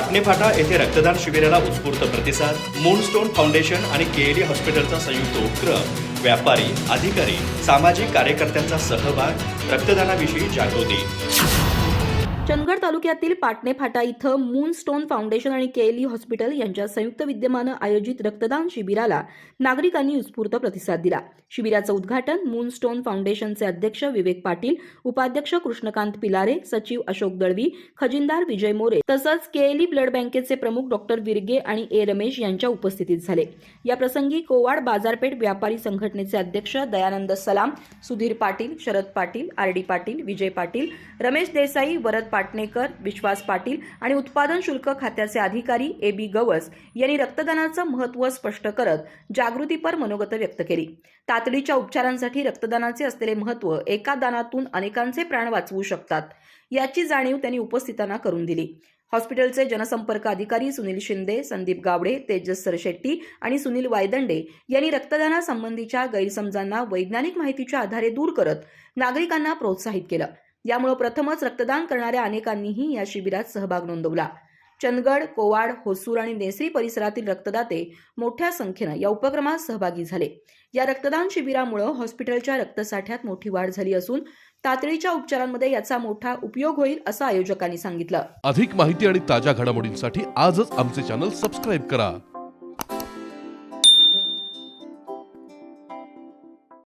पाटणेफाटा येथे रक्तदान शिबिराला उत्स्फूर्त प्रतिसाद मूनस्टोन फाउंडेशन आणि केएलई हॉस्पिटलचा संयुक्त उपक्रम व्यापारी अधिकारी सामाजिक कार्यकर्त्यांचा सहभाग रक्तदानाविषयी जागृती. चंदगड तालुक्यातील पाटणे फाटा इथं मूनस्टोन फाउंडेशन आणि केएलई हॉस्पिटल यांच्या संयुक्त विद्यमानं आयोजित रक्तदान शिबिराला नागरिकांनी उत्स्फूर्त प्रतिसाद दिला. शिबिराचं उद्घाटन मूनस्टोन फाउंडेशनचे अध्यक्ष विवेक पाटील उपाध्यक्ष कृष्णकांत पिलारे सचिव अशोक दळवी खजिनदार विजय मोरे तसंच केएलई ब्लड बँकेचे प्रमुख डॉक्टर विरगे आणि ए रमेश यांच्या उपस्थितीत झाले. या प्रसंगी कोवाड बाजारपेठ व्यापारी संघटनेचे अध्यक्ष दयानंद सलाम सुधीर पाटील शरद पाटील आर डी पाटील विजय पाटील रमेश देसाई वरद पाटणेकर विश्वास पाटील आणि उत्पादन शुल्क खात्याचे अधिकारी ए बी गवस यांनी रक्तदानाचं महत्त्व स्पष्ट करत जागृतीपर मनोगत व्यक्त केली. तातडीच्या उपचारांसाठी रक्तदानाचे असलेले महत्त्व एका दानातून अनेकांचे प्राण वाचवू शकतात याची जाणीव त्यांनी उपस्थितांना करून दिली. हॉस्पिटलचे जनसंपर्क अधिकारी सुनील शिंदे संदीप गावडे तेजस सरशेट्टी आणि सुनील वायदंडे यांनी रक्तदानासंबंधीच्या गैरसमजांना वैज्ञानिक माहितीच्या आधारे दूर करत नागरिकांना प्रोत्साहित केलं. यामुळे प्रथमच रक्तदान करणाऱ्या अनेकांनीही या शिबिरात सहभाग नोंदवला. चंदगड कोवाड होसूर आणि नेसरी परिसरातील रक्तदाते मोठ्या संख्येनं या उपक्रमात सहभागी झाले. या रक्तदान शिबिरामुळे हॉस्पिटलच्या रक्तसाठ्यात मोठी वाढ झाली असून तातडीच्या उपचारांमध्ये याचा मोठा उपयोग होईल असं आयोजकांनी सांगितलं. अधिक माहिती आणि ताज्या घडामोडींसाठी आजच आमचे चॅनल सबस्क्राईब करा.